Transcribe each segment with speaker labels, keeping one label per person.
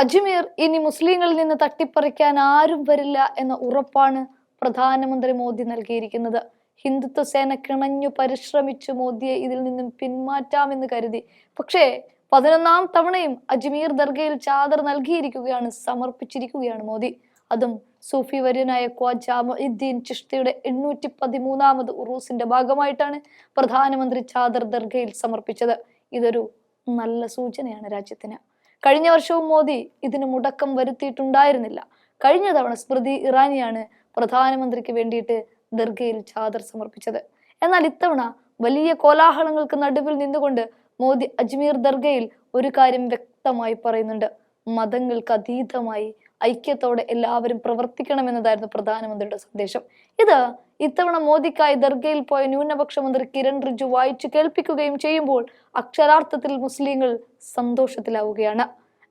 Speaker 1: അജ്മീർ ഇനി മുസ്ലിങ്ങളിൽ നിന്ന് തട്ടിപ്പറിക്കാൻ ആരും വരില്ല എന്ന ഉറപ്പാണ് പ്രധാനമന്ത്രി മോദി നൽകിയിരിക്കുന്നത്. ഹിന്ദുത്വ സേന കിണഞ്ഞു പരിശ്രമിച്ചു മോദിയെ ഇതിൽ നിന്നും പിന്മാറ്റാമെന്ന് കരുതി. പക്ഷേ പതിനൊന്നാം തവണയും അജ്മീർ ദർഗയിൽ ചാദർ നൽകിയിരിക്കുകയാണ് സമർപ്പിച്ചിരിക്കുകയാണ് മോദി. അതും സൂഫി വര്യനായ ഖ്വാജ ജാമുദ്ദീൻ ചിഷ്തിയുടെ എണ്ണൂറ്റി പതിമൂന്നാമത് ഉറൂസിന്റെ ഭാഗമായിട്ടാണ് പ്രധാനമന്ത്രി ചാദർ ദർഗയിൽ സമർപ്പിച്ചത്. ഇതൊരു നല്ല സൂചനയാണ് രാജ്യത്തിന്. കഴിഞ്ഞ വർഷവും മോദി ഇതിന് മുടക്കം വരുത്തിയിട്ടുണ്ടായിരുന്നില്ല. കഴിഞ്ഞ തവണ സ്മൃതി ഇറാനിയാണ് പ്രധാനമന്ത്രിക്ക് വേണ്ടിയിട്ട് ദർഗയിൽ ചാദർ സമർപ്പിച്ചത്. എന്നാൽ ഇത്തവണ വലിയ കോലാഹലങ്ങൾക്ക് നടുവിൽ നിന്നുകൊണ്ട് മോദി അജ്മീർ ദർഗയിൽ ഒരു കാര്യം വ്യക്തമായി പറയുന്നുണ്ട്. മതങ്ങൾക്ക് അതീതമായി ഐക്യത്തോടെ എല്ലാവരും പ്രവർത്തിക്കണമെന്നതായിരുന്നു പ്രധാനമന്ത്രിയുടെ സന്ദേശം. ഇത് ഇത്തവണ മോദിക്കായി ദർഗയിൽ പോയ ന്യൂനപക്ഷ മന്ത്രി കിരൺ റിജു വായിച്ചു കേൾപ്പിക്കുകയും ചെയ്യുമ്പോൾ അക്ഷരാർത്ഥത്തിൽ മുസ്ലിങ്ങൾ സന്തോഷത്തിലാവുകയാണ്.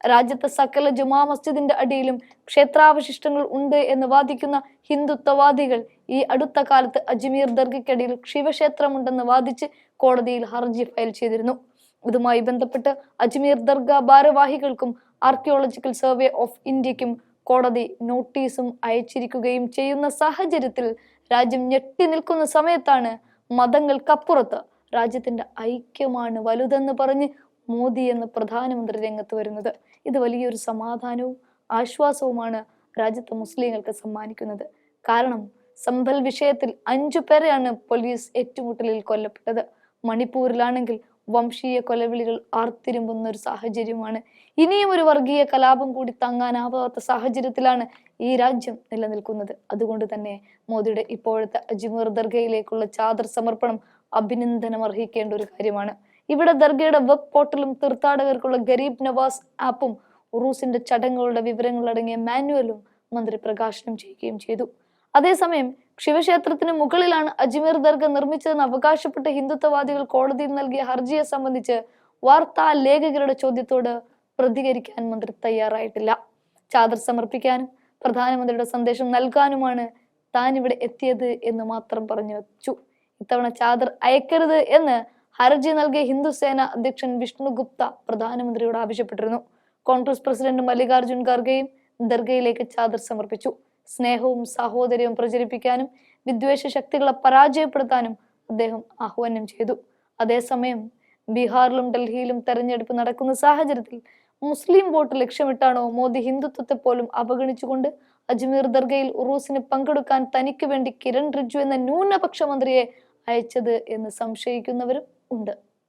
Speaker 1: രാജ്യത്തെ സകല ജുമാ മസ്ജിദിന്റെ അടിയിലും ക്ഷേത്രാവശിഷ്ടങ്ങൾ ഉണ്ട് എന്ന് വാദിക്കുന്ന ഹിന്ദുത്വവാദികൾ ഈ അടുത്ത കാലത്ത് അജ്മീർ ദർഗയ്ക്കടിയിൽ ശിവക്ഷേത്രമുണ്ടെന്ന് വാദിച്ച് കോടതിയിൽ ഹർജി ഫയൽ ചെയ്തിരുന്നു. ഇതുമായി ബന്ധപ്പെട്ട് അജ്മീർ ദർഗ ഭാരവാഹികൾക്കും ആർക്കിയോളജിക്കൽ സർവേ ഓഫ് ഇന്ത്യക്കും കോടതി നോട്ടീസും അയച്ചിരിക്കുകയും ചെയ്യുന്ന സാഹചര്യത്തിൽ രാജ്യം ഞെട്ടി നിൽക്കുന്ന സമയത്താണ് മതങ്ങൾക്കപ്പുറത്ത് രാജ്യത്തിന്റെ ഐക്യമാണ് വലുതെന്ന് പറഞ്ഞ് മോദി എന്ന പ്രധാനമന്ത്രി രംഗത്ത് വരുന്നത്. ഇത് വലിയൊരു സമാധാനവും ആശ്വാസവുമാണ് രാജ്യത്തെ മുസ്ലിങ്ങൾക്ക് സമ്മാനിക്കുന്നത്. കാരണം സംഭൽ വിഷയത്തിൽ അഞ്ചു പേരെയാണ് പോലീസ് ഏറ്റുമുട്ടലിൽ കൊല്ലപ്പെട്ടത്. മണിപ്പൂരിലാണെങ്കിൽ വംശീയ കൊലവിളികൾ ആർത്തിരുമ്പുന്ന ഒരു സാഹചര്യമാണ്. ഇനിയും ഒരു വർഗീയ കലാപം കൂടി താങ്ങാനാവാത്ത സാഹചര്യത്തിലാണ് ഈ രാജ്യം നിലനിൽക്കുന്നത്. അതുകൊണ്ട് തന്നെ മോദിയുടെ ഇപ്പോഴത്തെ അജ്മീർ ദർഗയിലേക്കുള്ള ചാദർ സമർപ്പണം അഭിനന്ദനം അർഹിക്കേണ്ട ഒരു കാര്യമാണ്. ഇവിടെ ദർഗയുടെ വെബ് പോർട്ടലും തീർത്ഥാടകർക്കുള്ള ഗരീബ് നവാസ് ആപ്പും ഉറൂസിന്റെ ചടങ്ങുകളുടെ വിവരങ്ങൾ അടങ്ങിയ മാനുവലും മന്ത്രി പ്രകാശനം ചെയ്യുകയും ചെയ്തു. അതേസമയം ശിവക്ഷേത്രത്തിന് മുകളിലാണ് അജ്മീർ ദർഗ നിർമ്മിച്ചതെന്ന് അവകാശപ്പെട്ട ഹിന്ദുത്വവാദികൾ കോടതിയിൽ നൽകിയ ഹർജിയെ സംബന്ധിച്ച് വാർത്താ ലേഖകരുടെ ചോദ്യത്തോട് പ്രതികരിക്കാൻ മന്ത്രി തയ്യാറായിട്ടില്ല. ചാദർ സമർപ്പിക്കാനും പ്രധാനമന്ത്രിയുടെ സന്ദേശം നൽകാനുമാണ് താൻ ഇവിടെ എത്തിയത് എന്ന് മാത്രം പറഞ്ഞു വെച്ചു. ഇത്തവണ ചാദർ അയക്കരുത് എന്ന് ഹർജി നൽകിയ ഹിന്ദുസേന അധ്യക്ഷൻ വിഷ്ണു ഗുപ്ത പ്രധാനമന്ത്രിയോട് ആവശ്യപ്പെട്ടിരുന്നു. കോൺഗ്രസ് പ്രസിഡന്റ് മല്ലികാർജുൻ ഖാർഗെയും ദർഗയിലേക്ക് ചാദർ സമർപ്പിച്ചു. സ്നേഹവും സാഹോദര്യവും പ്രചരിപ്പിക്കാനും വിദ്വേഷ ശക്തികളെ പരാജയപ്പെടുത്താനും അദ്ദേഹം ആഹ്വാനം ചെയ്തു. അതേസമയം ബീഹാറിലും ഡൽഹിയിലും തെരഞ്ഞെടുപ്പ് നടക്കുന്ന സാഹചര്യത്തിൽ മുസ്ലിം വോട്ട് ലക്ഷ്യമിട്ടാണോ മോദി ഹിന്ദുത്വത്തെ പോലും അവഗണിച്ചുകൊണ്ട് അജ്മീർ ദർഗയിൽ ഉറൂസിന് പങ്കെടുക്കാൻ തനിക്ക് വേണ്ടി കിരൺ റിജു എന്ന ന്യൂനപക്ഷ മന്ത്രിയെ അയച്ചത് എന്ന് സംശയിക്കുന്നവരും ഉണ്ട്.